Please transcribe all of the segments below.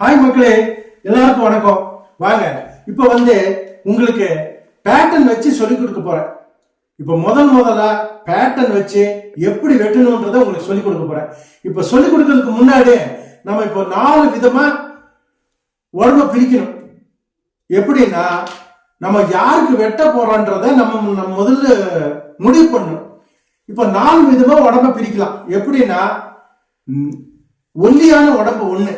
Hi மக்களே. எல்லாருக்கும் வணக்கம். வாங்க இப்போ வந்து உங்களுக்கு பேட்டர்ன் வச்சு சொல்லி கொடுக்க போறேன். இப்போ முதல் முதல்ல பேட்டர்ன் வச்சு எப்படி வெட்டணுன்றதை உங்களுக்கு சொல்லி கொடுக்க போறேன். இப்போ சொல்லி கொடுக்கறதுக்கு முன்னாடி நம்ம இப்போ நாலு விதமா உடம்ப பிரிக்கணும். எப்படின்னா நம்ம யாருக்கு வெட்ட போறோன்றத நம்ம நம்ம முதல்ல முடிவு பண்ணணும். இப்போ நாலு விதமா உடம்ப பிரிக்கலாம். எப்படின்னா ஒல்லியான உடம்பு ஒண்ணு.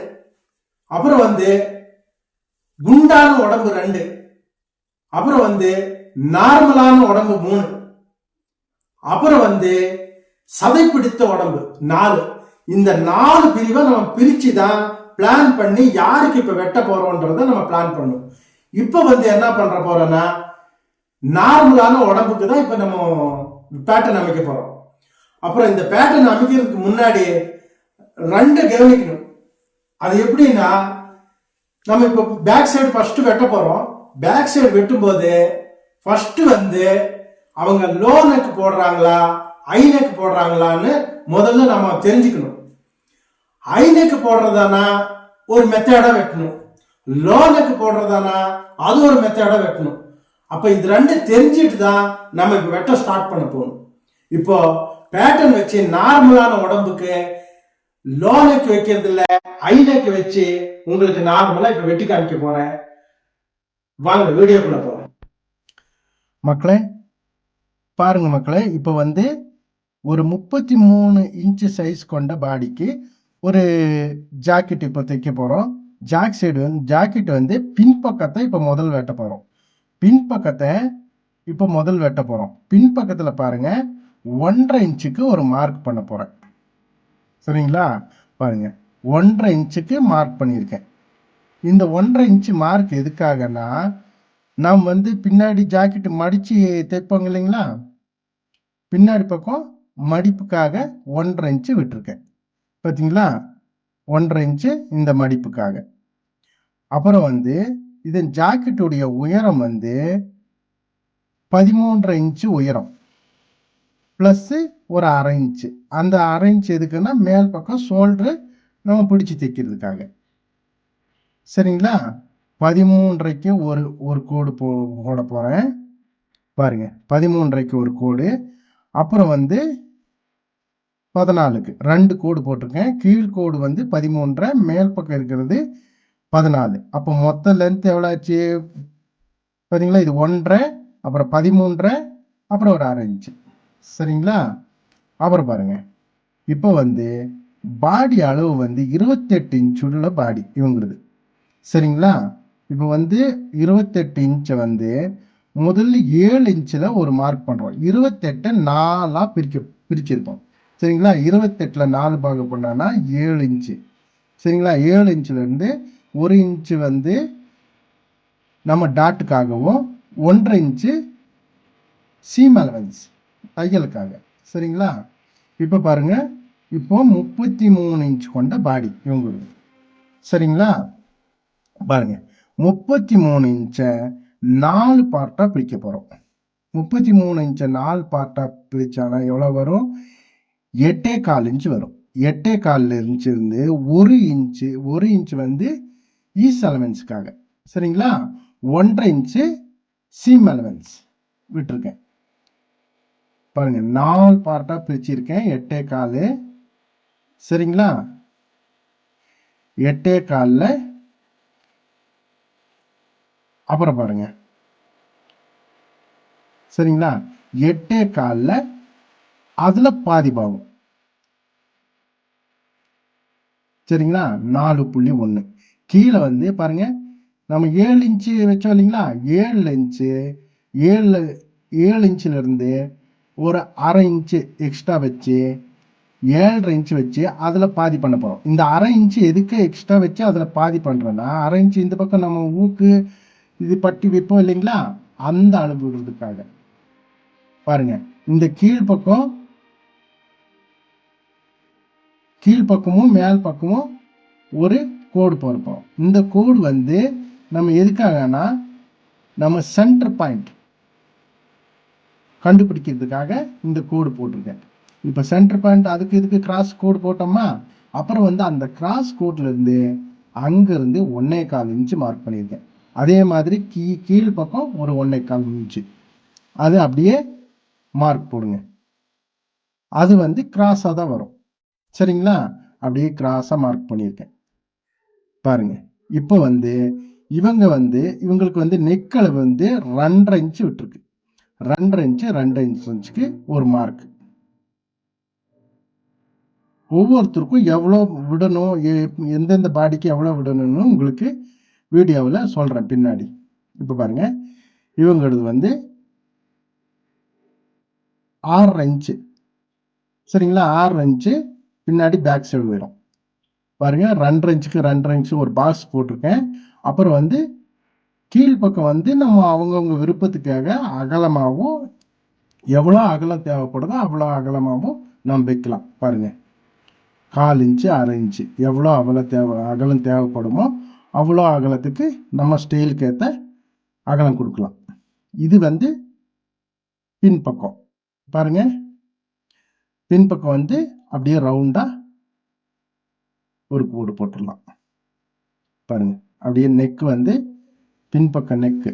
அப்புறம் வந்து குண்டான உடம்பு ரெண்டு. அப்புறம் வந்து நார்மலான உடம்பு மூணு. அப்புறம் வந்து சதை பிடித்த உடம்பு நாலு. இந்த நாலு பிரிவை நம்ம பிரிச்சு தான் பிளான் பண்ணி யாருக்கு இப்போ வெட்ட போறோன்றத நம்ம பிளான் பண்ணணும் இப்போ வந்து என்ன பண்ற போறோம்னா நார்மலான உடம்புக்கு தான் இப்போ நம்ம பேட்டர்ன் அமைக்க போறோம். அப்புறம் இந்த பேட்டர்ன் அமைக்கிறதுக்கு முன்னாடி ரெண்டு கவனிக்கணும். அது எப்படின்னா நம்ம இப்போ பேக் சைடு ஃபர்ஸ்ட் வெட்ட போறோம். பேக் சைடு வெட்டும்போது ஃபர்ஸ்ட் வந்து அவங்க லோ நெக் போடுறாங்களா ஐ நெக் போடுறாங்களான்னு முதல்ல நம்ம தெரிஞ்சுக்கணும். ஐ நெக் போடுறதானா ஒரு மெத்தேடாக வெட்டணும். லோ நெக் போடுறதானா அது ஒரு மெத்தேடாக வெட்டணும். அப்ப இது ரெண்டும் தெரிஞ்சிட்டு தான் நம்ம இப்போ வெட்ட ஸ்டார்ட் பண்ண போகணும் இப்போ பேட்டர்ன் வச்சு நார்மலான உடம்புக்கு லோனுக்கு வைக்கிறது இல்ல ஐநக்கு வச்சு உங்களுக்கு நார்மலா இப்ப வெட்டி காமிக்க போறேன். வாங்க வீடியோக்குள்ள போறோம் மக்களே பாருங்க மக்களே இப்போ வந்து ஒரு முப்பத்தி மூணு இன்ச்சு சைஸ் கொண்ட பாடிக்கு ஒரு ஜாக்கெட் இப்போ தைக்க போகிறோம் ஜாக் சைடு வந்து ஜாக்கெட் வந்து பின்பக்கத்தை இப்போ முதல் வெட்ட போகிறோம் பின்பக்கத்தை இப்போ முதல் வெட்ட போகிறோம் பின்பக்கத்தில் பாருங்கள் ஒன்றரை இன்ச்சுக்கு ஒரு மார்க் பண்ண போகிறேன் சரிங்களா? பாருங்கள் ஒன்றரை இன்ச்சுக்கு மார்க் பண்ணியிருக்கேன். இந்த ஒன்றரை இன்ச்சு மார்க் எதுக்காகனா நாம் வந்து பின்னாடி ஜாக்கெட் மடித்து தைப்போங்க இல்லைங்களா? பின்னாடி பக்கம் மடிப்புக்காக ஒன்றரை இன்ச்சு விட்டுருக்கேன். பார்த்தீங்களா ஒன்றரை இன்ச்சு இந்த மடிப்புக்காக. அப்புறம் வந்து இதன் ஜாக்கெட்டுடைய உயரம் வந்து பதிமூன்றரை இன்ச்சு உயரம். ப்ளஸ்ஸு ஒரு அரை இன்ச்சு. அந்த அரை இன்ச்சு எதுக்குன்னா மேல் பக்கம் ஷோல்ட்ரு நம்ம பிடிச்சி தைக்கிறதுக்காக. சரிங்களா? பதிமூன்றைக்கு ஒரு ஒரு கோடு போ போட போகிறேன் பாருங்கள் பதிமூன்றைக்கு ஒரு கோடு. அப்புறம் வந்து பதினாலுக்கு. ரெண்டு கோடு போட்டிருக்கேன். கீழ் கோடு வந்து பதிமூன்றரை மேல் பக்கம் இருக்கிறது பதினாலு. அப்போ மொத்த லென்த் எவ்வளோ ஆச்சு பார்த்தீங்களா இது ஒன்றரை அப்புறம் பதிமூன்றரை அப்புறம் ஒரு அரை இன்ச்சு. சரிங்களா? அப்புறம் பாருங்க. இப்போ வந்து பாடி அளவு வந்து இருபத்தெட்டு இன்ச் உள்ள பாடி இவங்களுது. சரிங்களா? இப்போ வந்து இருபத்தெட்டு இன்ச்சை வந்து முதல்ல ஏழு இன்ச்சில் ஒரு மார்க் பண்ணுறோம் இருபத்தெட்டை நாலாக பிரிக்க பிரிச்சிருப்போம் சரிங்களா? இருபத்தெட்டில் நாலு பாக பண்ணான்னா ஏழு இன்ச்சு சரிங்களா? ஏழு இன்ச்சிலேருந்து ஒரு இன்ச்சு வந்து நம்ம டாட்டுக்காகவும் ஒன்றரை இன்ச்சு சீம் அலவன்ஸ் தையலுக்காக. சரிங்களா? இப்போ பாருங்க. இப்போ முப்பத்தி மூணு இன்ச் கொண்ட பாடி இவங்களுக்கு சரிங்களா? பாருங்கள் முப்பத்தி மூணு இன்ச்சை நாலு பார்ட்டாக பிரிக்க போகிறோம் முப்பத்தி மூணு இன்ச்சை நாலு பார்ட்டாக பிரித்தானா எவ்வளோ வரும்? எட்டே கால் இன்ச்சு வரும். எட்டே காலில் இன்ச்சு இருந்து ஒரு இன்ச்சு ஒரு இன்ச்சு வந்து ஈஸ் அலவன்ஸுக்காக சரிங்களா? ஒன்றரை இன்ச்சு சீம் அலவன்ஸ் விட்டுருக்கேன். பாருங்க நாலு பார்ட்டாக பிரிச்சிருக்கேன். எட்டே கால். சரிங்களா? எட்டே காலில். அப்புறம் பாருங்க. சரிங்களா? எட்டே காலில் அதில் பாதி பாவம். சரிங்களா? நாலு புள்ளி ஒன்று கீழே வந்து பாருங்க நம்ம ஏழு இன்ச்சு வச்சோம் இல்லைங்களா? ஏழு இன்ச்சு ஏழு ஏழு இன்ச்சிலேருந்து ஒரு அரை இன்ச்சு எக்ஸ்ட்ரா வச்சு ஏழரை இன்ச்சு வச்சு அதில் பாதி பண்ண போகிறோம் இந்த அரை இன்ச்சு எதுக்கு எக்ஸ்ட்ரா வச்சு அதில் பாதி பண்ணுறோன்னா அரை இன்ச்சு இந்த பக்கம் நம்ம ஊக்கு இது பட்டி வைப்போம் இல்லைங்களா? அந்த அனுபவத்துக்காக பாருங்க இந்த கீழ்ப்பக்கம் கீழ்ப்பக்கமும் மேல் பக்கமும் ஒரு கோடு போகிறப்போம் இந்த கோடு வந்து நம்ம எதுக்காகனா நம்ம சென்டர் பாயிண்ட் கண்டுபிடிக்கிறதுக்காக இந்த கோடு போட்டிருக்கேன். இப்போ சென்டர் பாயிண்ட் அதுக்கு இதுக்கு கிராஸ் கோடு போட்டோமா அப்புறம் வந்து அந்த கிராஸ் கோட்லேருந்து அங்கேருந்து ஒன்றே கால் இன்ச்சு மார்க் பண்ணியிருக்கேன். அதே மாதிரி கீ கீழ் பக்கம் ஒரு ஒன்றே கால் இன்ச்சு அது அப்படியே மார்க் போடுங்க. அது வந்து கிராஸாக தான் வரும். சரிங்களா? அப்படியே கிராஸாக மார்க் பண்ணியிருக்கேன். பாருங்க. இப்போ வந்து இவங்க வந்து இவங்களுக்கு வந்து நெக்களவு வந்து ரெண்டரை இன்ச்சு விட்டுருக்கு. ரெண்டரை இன்ச்சு ரெண்டு இன்ச்சுக்கு ஒரு மார்க் ஒவ்வொருத்தருக்கும் எவ்வளோ விடணும் எந்தெந்த பாடிக்கு எவ்வளோ விடணும்னு உங்களுக்கு வீடியோவில் சொல்கிறேன் பின்னாடி. இப்போ பாருங்கள் இவங்கிறது வந்து ஆறரை இன்ச்சு சரிங்களா? ஆறரை இன்ச்சு பின்னாடி பேக் சைடு வரும் பாருங்கள் ரெண்டரை இன்ச்சுக்கு ரெண்டரை இன்ச்சு ஒரு பாக்ஸ் போட்டிருக்கேன். அப்புறம் வந்து கீழ்ப்பக்கம் வந்து நம்ம அவங்கவுங்க விருப்பத்துக்காக அகலமாகவும் எவ்வளோ அகலம் தேவைப்படுதோ அவ்வளோ அகலமாகவும் நம்ம வைக்கலாம். பாருங்கள் கால் இன்ச்சு அரை இன்ச்சு. எவ்வளோ அகலம் தேவை அகலம் தேவைப்படுமோ அவ்வளோ அகலத்துக்கு நம்ம ஸ்டைலுக்கு ஏற்ற அகலம் கொடுக்கலாம். இது வந்து பின்பக்கம். பாருங்க. பின்பக்கம் வந்து அப்படியே ரவுண்டாக ஒரு கூடு போட்டுடலாம். பாருங்கள் அப்படியே நெக் வந்து பின்பக்க நெக்கு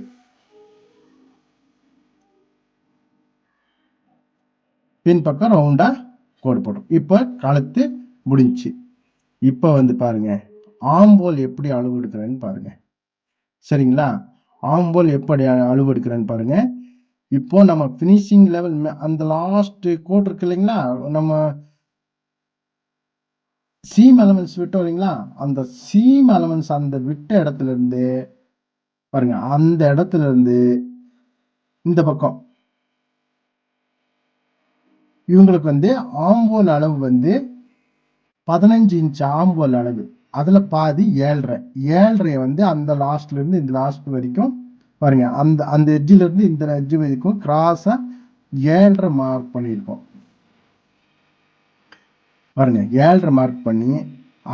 பின்பக்கம் ரவுண்டா கோடு போடும் இப்போ கழுத்து முடிஞ்சுச்சு. இப்போ வந்து பாருங்க ஆம்போல் எப்படி அளவு எடுக்கிறேன்னு பாருங்க. சரிங்களா? ஆம்போல் எப்படி அளவு எடுக்கிறேன்னு பாருங்க. இப்போ நம்ம ஃபினிஷிங் லெவல் அந்த லாஸ்ட் கோட் இருக்கு இல்லைங்களா? நம்ம சீம் எலமெண்ட்ஸ் விட்டோம் இல்லைங்களா? அந்த சீம் எலமெண்ட்ஸ் அந்த விட்ட இடத்துல இருந்து பாருங்க அந்த இடத்துல இருந்து இந்த பக்கம். இவங்களுக்கு வந்து ஆம்போல் அளவு வந்து பதினஞ்சு இன்ச் ஆம்போல் அளவு. அதுல பாதி ஏழ்ரை. ஏழரை வந்து அந்த லாஸ்ட்ல இருந்து இந்த லாஸ்ட் வரைக்கும் பாருங்க அந்த அந்த எட்ஜில இருந்து இந்த எட்ஜ் வரைக்கும் கிராஸா ஏழ்ரை மார்க் பண்ணியிருக்கோம். பாருங்க ஏழ்ரை மார்க் பண்ணி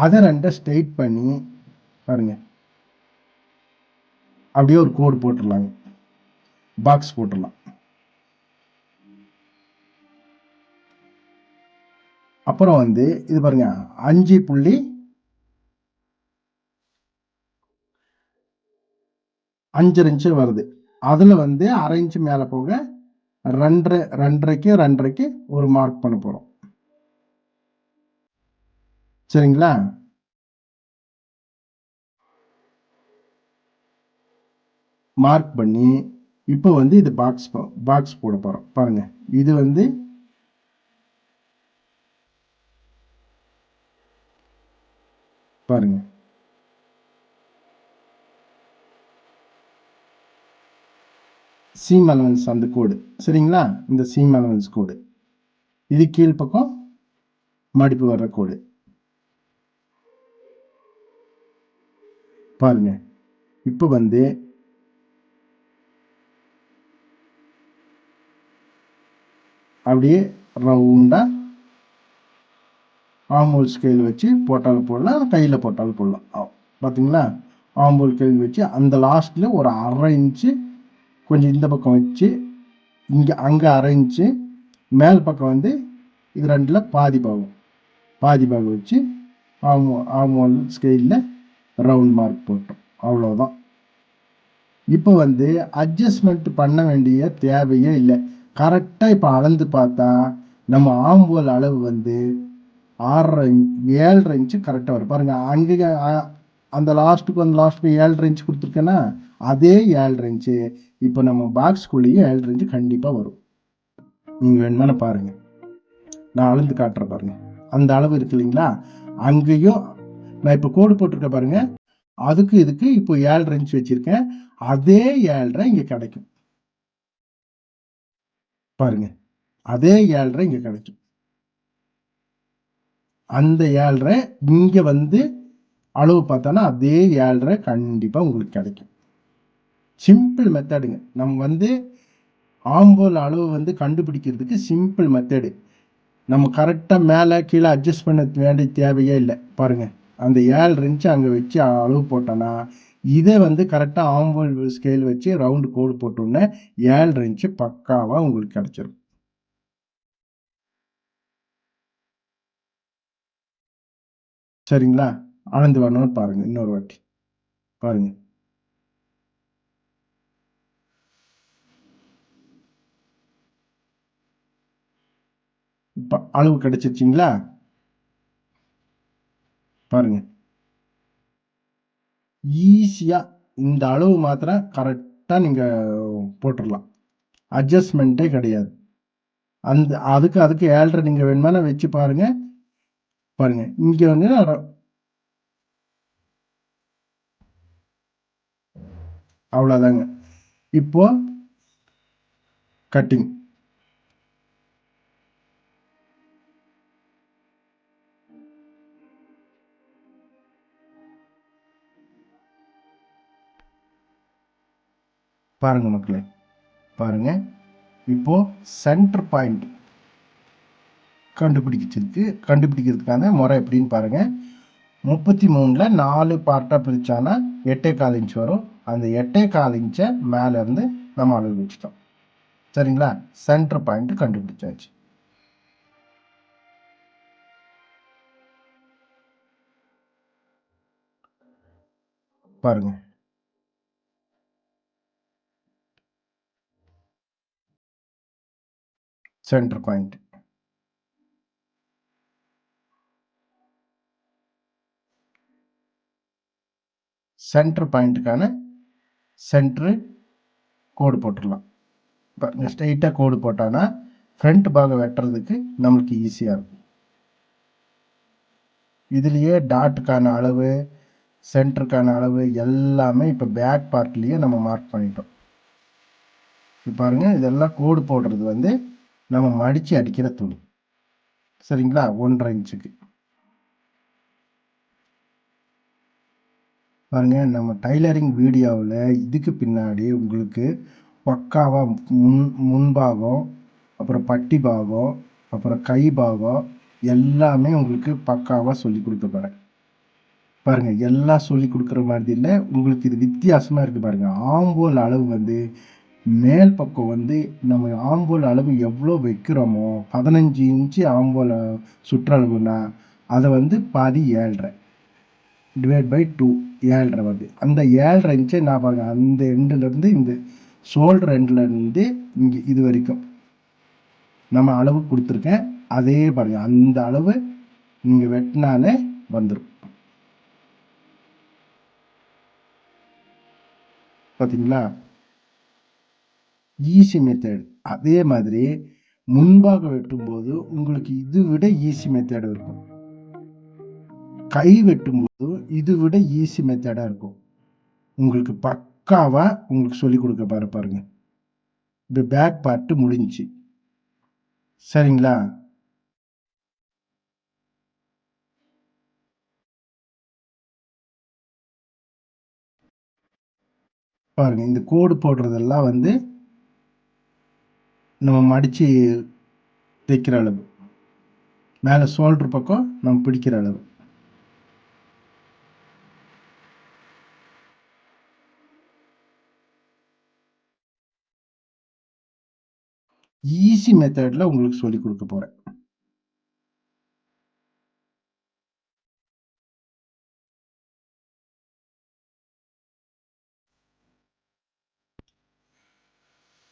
அதை ரெண்டை ஸ்ட்ரெயிட் பண்ணி பாருங்க அப்படியே ஒரு கோடு போட்டுடலாங்க. பாக்ஸ் போட்டுடலாம். அப்புறம் வந்து இது பாருங்க அஞ்சு புள்ளி அஞ்சரை இன்ச்சு வருது. அதில் வந்து அரை இன்ச்சு மேலே போக ரெண்டரை ரெண்டரைக்கு ரெண்டரைக்கு ஒரு மார்க் பண்ண போகிறோம் சரிங்களா? மார்க் பண்ணி இப்போ வந்து இது பாக்ஸ் பாக்ஸ் போட போகிறோம் பாருங்க. இது வந்து பாருங்க. சீம் அலவன்ஸ் அந்த கோடு சரிங்களா? இந்த சீம் அலவன்ஸ் கோடு இது கீழ்ப்பக்கம் மடிப்பு வர்ற கோடு பாருங்க. இப்போ வந்து அப்படியே ரவுண்டாக ஆம்பூல் ஸ்கேல் வச்சு போட்டாலும் போடலாம் கையில் போட்டாலும் போடலாம். பார்த்தீங்களா ஆம்போல் ஆம்பூல் ஸ்கேல் வச்சு அந்த லாஸ்ட்டில் ஒரு அரை இன்ச்சு கொஞ்சம் இந்த பக்கம் வச்சு இங்கே அங்கே அரை இன்ச்சு மேல் பக்கம் வந்து இது ரெண்டில் பாதி பாகம். பாதி பாகம் வச்சு ஆமோ ஆமோல் ஸ்கேலில் ரவுண்ட் மார்க் போட்டோம். அவ்வளோதான் இப்போ வந்து அட்ஜஸ்ட்மெண்ட் பண்ண வேண்டிய தேவையே இல்லை. கரெக்டாக இப்போ அளந்து பார்த்தா நம்ம ஆம்போல் அளவு வந்து ஆறரை இன்ச் ஏழரை இன்ச்சு கரெக்டாக வரும். பாருங்கள் அங்கே அந்த லாஸ்ட்டுக்கு அந்த லாஸ்ட்டுக்கு ஏழரை இன்ச்சு கொடுத்துருக்கேன்னா அதே ஏழரை இன்ச்சு இப்போ நம்ம பாக்ஸ்குள்ளேயே ஏழரை இன்ச்சு கண்டிப்பாக வரும். நீங்கள் வேணுமானு பாருங்கள் நான் அளந்து காட்டுறேன் பாருங்கள் அந்த அளவு இருக்கு இல்லைங்களா? அங்கேயும் நான் இப்போ கோடு போட்டிருக்கேன் பாருங்க. அதுக்கு இதுக்கு இப்போ ஏழரை இன்ச் வச்சுருக்கேன். அதே ஏழரை இங்கே கிடைக்கும். பாருங்க. அதே ஏழரை இங்கே கிடைக்கும். அந்த ஏழரை இங்கே வந்து அளவு பார்த்தோன்னா அதே ஏழரை கண்டிப்பாக உங்களுக்கு கிடைக்கும். சிம்பிள் மெத்தடுங்க நம்ம வந்து ஆம்போல் அளவு வந்து கண்டுபிடிக்கிறதுக்கு சிம்பிள் மெத்தடு நம்ம கரெக்டாக மேலே கீழே அட்ஜஸ்ட் பண்ண வேண்டிய தேவையே இல்லை. பாருங்க. அந்த ஏழு இருந்துச்சு அங்கே வச்சு அளவு போட்டோன்னா இதை வந்து கரெக்டாக ஆம்போல் ஸ்கேல் வச்சு ரவுண்டு கோடு போட்டோன்னே ஏழு இன்ச்சு பக்காவாக உங்களுக்கு கிடச்சிரும். சரிங்களா? அளந்து வரணும்னு பாருங்கள் இன்னொரு வாட்டி. பாருங்கள் இப்போ அளவு கிடச்சிருச்சிங்களா? பாருங்கள் ஈஸியாக இந்த அளவு மாத்திரை கரெக்டாக நீங்கள் போட்டுடலாம் அட்ஜஸ்ட்மெண்ட்டே கிடையாது. அந்த அதுக்கு அதுக்கு ஏழ்ரை நீங்கள் வேணுமானா வச்சு பாருங்கள் பாருங்கள் இங்கே வந்து அவ்வளோதாங்க இப்போது கட்டிங் பாருங்கள் மக்களே பாருங்கள் இப்போது சென்டர் பாயிண்ட் கண்டுபிடிக்கிறதுக்கு கண்டுபிடிக்கிறதுக்கான முறை எப்படின்னு பாருங்கள் முப்பத்தி மூணில் நாலு பார்ட்டாக பிரித்தானா எட்டே கால் இன்ச் வரும். அந்த எட்டே கால் இன்ச்சை மேலே இருந்து நம்ம அளவு வச்சுட்டோம். சரிங்களா? சென்டர் பாயிண்ட் கண்டுபிடிச்சாச்சு. பாருங்கள் சென்டர் பாயிண்ட் சென்டர் பாயிண்ட்டுக்கான சென்ட்ரு கோடு போட்டுடலாம். பாருங்க ஸ்ட்ரெயிட்டாக கோடு போட்டானா ஃப்ரண்ட் பாகம் வெட்டுறதுக்கு நம்மளுக்கு ஈஸியாக இருக்கும். இதுலேயே டாட்டுக்கான அளவு சென்டருக்கான அளவு எல்லாமே இப்போ பேக் பார்ட்லேயே நம்ம மார்க் பண்ணிட்டோம். இப்போ பாருங்கள் இதெல்லாம் கோடு போடுறது வந்து நம்ம மடித்து அடிக்கிற துணி. சரிங்களா? ஒன்றரை இன்ச்சுக்கு. பாருங்க நம்ம டைலரிங் வீடியோவில் இதுக்கு பின்னாடி உங்களுக்கு பக்காவாக முன் முன்பாகம் அப்புறம் பட்டி பாகம் அப்புறம் கை பாகம் எல்லாமே உங்களுக்கு பக்காவாக சொல்லி கொடுக்க போகிறேன் பாருங்க எல்லாம் சொல்லி கொடுக்குற மாதிரி இல்லை. உங்களுக்கு இது வித்தியாசமாக இருக்குது பாருங்க. ஆம்போல் அளவு வந்து மேல் பக்கம் வந்து நம்ம ஆம்போல் அளவு எவ்வளோ வைக்கிறோமோ பதினஞ்சு இன்ச்சு ஆம்போல் சுற்றளவுனா அதை வந்து பாதி ஏழ்ரை டிவைட் பை டூ ஏழ்ரை வருது. அந்த ஏழ்ரை இன்ச்சை நான் பாருங்க அந்த எண்டுலேருந்து இந்த ஷோல்டர் எண்ட்லேருந்து இங்கே இது வரைக்கும் நம்ம அளவு கொடுத்துருக்கேன். அதே பாருங்கள் அந்த அளவு நீங்கள் வெட்டினாலே வந்துடும் பார்த்தீங்களா ஈஸி மெத்தட் அதே மாதிரி முன்பாக வெட்டும்போது உங்களுக்கு இது விட ஈஸி மெத்தடாக இருக்கும். கை வெட்டும்போது இது விட ஈஸி மெத்தடாக இருக்கும். உங்களுக்கு பக்காவாக உங்களுக்கு சொல்லிக் கொடுக்க பாரு பாருங்க. இந்த பேக் பார்ட்டு முடிஞ்சு சரிங்களா? பாருங்க இந்த கோடு போடுறதெல்லாம் வந்து நம்ம மடித்து தைக்கிற அளவு. மேலே ஷோல்ட்ரு பக்கம் நம்ம பிடிக்கிற அளவு. ஈஸி மெத்தடில் உங்களுக்கு சொல்லி கொடுக்க போகிறேன்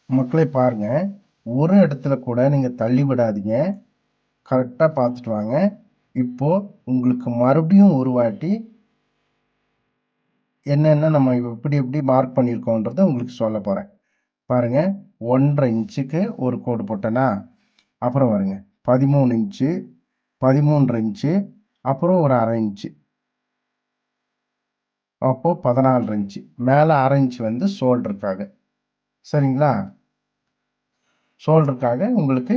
மக்களே பாருங்கள் ஒரு இடத்துல கூட நீங்கள் தள்ளி விடாதீங்க. கரெக்டாக பார்த்துட்டு வாங்க. இப்போது உங்களுக்கு மறுபடியும் ஒரு வாட்டி என்னென்ன நம்ம எப்படி எப்படி மார்க் பண்ணியிருக்கோன்றதை உங்களுக்கு சொல்ல போகிறேன் பாருங்கள் ஒன்றரை இன்ச்சுக்கு ஒரு கோடு போட்டேன்னா அப்புறம் வருங்க பதிமூணு இன்ச்சு பதிமூன்றரை இன்ச்சு அப்புறம் ஒரு அரை இன்ச்சு. அப்போது பதினாலு இன்ச்சு. மேலே அரை இன்ச்சு வந்து ஷோல்டருக்காக சரிங்களா? ஷோல்டருக்காக உங்களுக்கு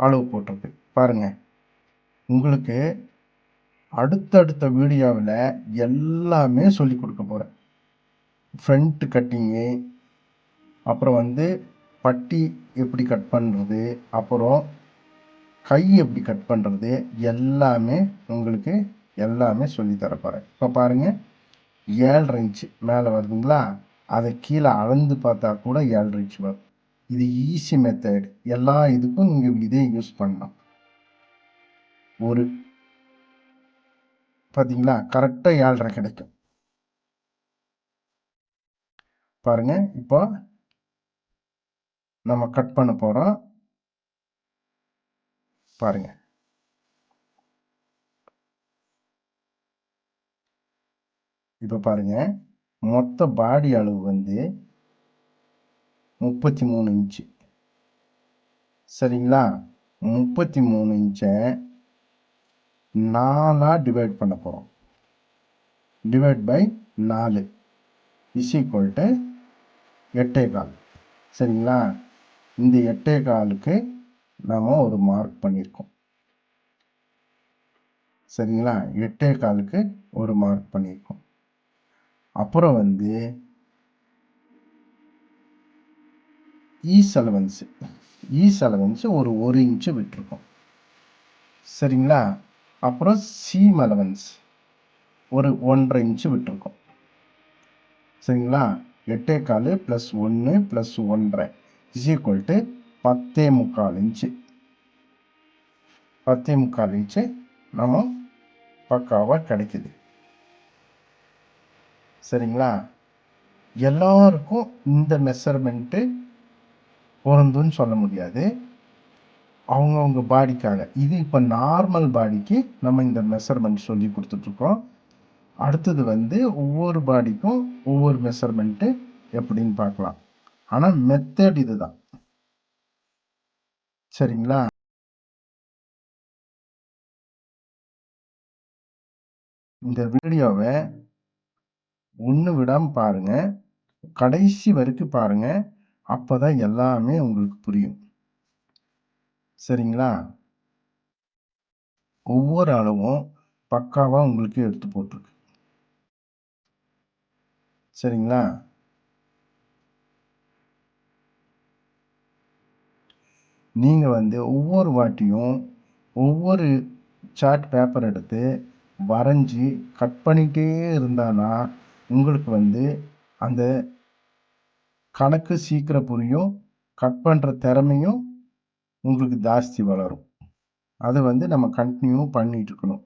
அளவு போட்டிருக்கு. பாருங்கள் உங்களுக்கு அடுத்தடுத்த வீடியோவில் எல்லாமே சொல்லி கொடுக்க போகிறேன் ஃப்ரண்ட் கட்டிங்கு அப்புறம் வந்து பட்டி எப்படி கட் பண்ணுறது அப்புறம் கை எப்படி கட் பண்ணுறது எல்லாமே உங்களுக்கு எல்லாமே சொல்லி தரப்போகிறேன் இப்போ பாருங்கள் ஏழரை இன்ச்சு மேலே வருதுங்களா? அதை கீழே அளந்து பார்த்தா கூட ஏழரை இன்ச்சு வரும். இது ஈஸி மெத்தட் எல்லா இதுக்கும் நீங்கள் இதே யூஸ் பண்ணலாம். ஒரு பார்த்தீங்களா கரெக்டாக ஏழரை கிடைக்கும். பாருங்க இப்போ நம்ம கட் பண்ண போகிறோம் பாருங்க. இப்போ பாருங்க மொத்த பாடி அளவு வந்து முப்பத்தி மூணு இன்ச்சு. சரிங்களா? முப்பத்தி மூணு இன்ச்சை நாலாக டிவைட் பண்ண போகிறோம் டிவைட் பை நாலு. இஸ் ஈக்குவல் டு எட்டே கால். சரிங்களா? இந்த எட்டே காலுக்கு நாம் ஒரு மார்க் பண்ணியிருக்கோம் சரிங்களா? எட்டே காலுக்கு ஒரு மார்க் பண்ணியிருக்கோம் அப்புறம் வந்து ஈஸ் அலவன்ஸு ஈஸ் அலவன்ஸு ஒரு ஒரு இன்ச்சு விட்டுருக்கோம். சரிங்களா? அப்புறம் சீம் அலவன்ஸ் ஒரு ஒன்றரை இன்ச்சு விட்டுருக்கோம். சரிங்களா? எட்டே கால் ப்ளஸ் ஒன்று ப்ளஸ் ஒன்றரை இஸ் ஈக்குவல் டு பத்தே முக்கால் இன்ச்சு பத்தே முக்கால் இன்ச்சு நம்ம பக்காவாக கிடைக்குது. சரிங்களா? எல்லாருக்கும் இந்த மெஷர்மெண்ட்டு பொருந்துன்னு சொல்ல முடியாது. அவங்கவுங்க பாடிக்காக இது இப்போ நார்மல் பாடிக்கு நம்ம இந்த மெஷர்மெண்ட் சொல்லி கொடுத்துட்ருக்கோம். அடுத்தது வந்து ஒவ்வொரு பாடிக்கும் ஒவ்வொரு மெஷர்மெண்ட்டு எப்படின்னு பார்க்கலாம். ஆனால் மெத்தட் இதுதான். சரிங்களா? இந்த வீடியோவை ஒன்று விடாமல் பாருங்கள் கடைசி வரைக்கும் பாருங்கள் அப்போ தான் எல்லாமே உங்களுக்கு புரியும். சரிங்களா? ஒவ்வொரு அளவும் பக்காவாக உங்களுக்கு எடுத்து போட்டிருக்கு. சரிங்களா? நீங்கள் வந்து ஒவ்வொரு வாட்டியும் ஒவ்வொரு சார்ட் பேப்பர் எடுத்து வரைஞ்சி கட் பண்ணிகிட்டே இருந்தானா உங்களுக்கு வந்து அந்த கணக்கு சீக்கிரம் புரியும் கட் பண்ணுற திறமையும் உங்களுக்கு ஜாஸ்தி வளரும். அதை வந்து நம்ம கண்டினியூ பண்ணிட்டு இருக்கணும்.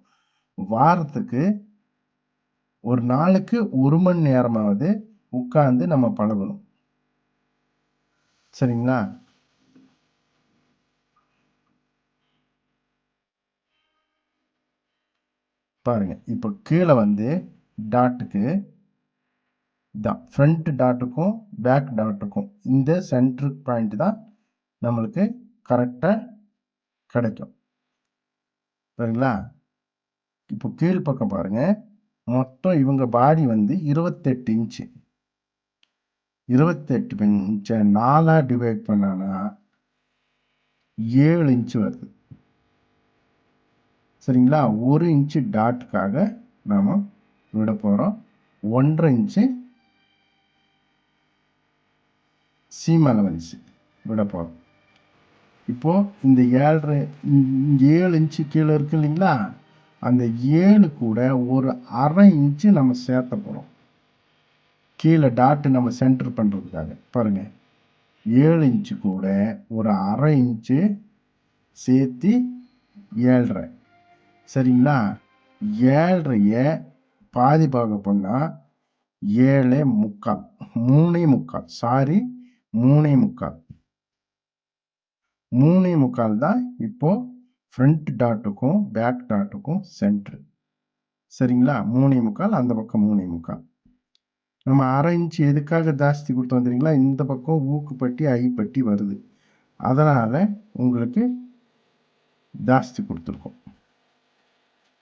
வாரத்துக்கு ஒரு நாளுக்கு ஒரு மணி நேரமாவது உட்காந்து நம்ம பழகணும். சரிங்களா? பாருங்க இப்போ கீழே வந்து டாட்டுக்கு தான் ஃப்ரண்ட் டாட்டுக்கும் பேக் டாட்டுக்கும் இந்த சென்ட்ரு பாயிண்ட் தான் நம்மளுக்கு கரெக்டாக கிடைக்கும். சரிங்களா? இப்போ கீழ்ப்பக்கம் பாருங்கள் மொத்தம் இவங்க பாடி வந்து இருபத்தெட்டு இன்ச்சு இருபத்தெட்டு இன்ச்சை நாலாக டிவைட் பண்ணனா ஏழு இன்ச்சு வருது. சரிங்களா? ஒரு இன்ச்சு டாட்டுக்காக நாம் விட போகிறோம் ஒன்றரை இன்ச்சு சீம் அலவன்ஸ் விட போகிறோம் இப்போது இந்த ஏழரை ஏழு இன்ச்சு கீழே இருக்கு இல்லைங்களா? அந்த ஏழு கூட ஒரு அரை இன்ச்சு நம்ம சேர்த்த போகிறோம் கீழே டாட்டு நம்ம சென்டர் பண்ணுறதுக்காக பாருங்கள் ஏழு இன்ச்சு கூட ஒரு அரை இன்ச்சு சேர்த்து ஏழரை. சரிங்களா? ஏழரைய பாதி பாக பண்ணால் ஏழே முக்கால் மூணே முக்கால் சாரி மூணே முக்கால். மூணே முக்கால் தான் இப்போ ஃப்ரண்ட் டாட்டுக்கும் பேக் டாட்டுக்கும் சென்ட்ரு சரிங்களா? மூணே முக்கால் அந்த பக்கம் மூணே முக்கால். நம்ம அரை இன்ச்சு எதுக்காக ஜாஸ்தி கொடுத்து தெரியுங்களா? இந்த பக்கம் ஊக்குப்பட்டி ஐப்பட்டி வருது. அதனால் உங்களுக்கு ஜாஸ்தி கொடுத்துருக்கோம்.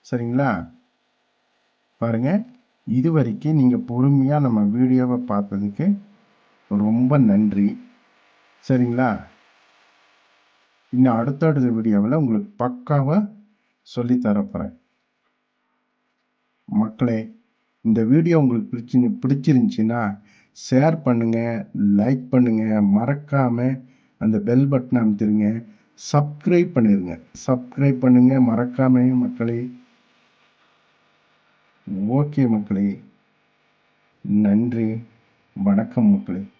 சரிங்களா? பாருங்கள் இது வரைக்கும் நீங்கள் பொறுமையாக நம்ம வீடியோவை பார்த்ததுக்கு ரொம்ப நன்றி. சரிங்களா? இன்னும் அடுத்தடுத்த வீடியோவில் உங்களுக்கு பக்காவாக சொல்லி தரப்போகிறேன் மக்களே இந்த வீடியோ உங்களுக்கு பிடிச்சி பிடிச்சிருந்துச்சின்னா ஷேர் பண்ணுங்கள் லைக் பண்ணுங்கள் மறக்காமல் அந்த பெல் பட்டன் அமைத்திருங்க சப்ஸ்கிரைப் பண்ணிடுங்க சப்ஸ்கிரைப் பண்ணுங்கள் மறக்காம மக்களே. ஓகே மக்களே. நன்றி. வணக்கம் மக்களே.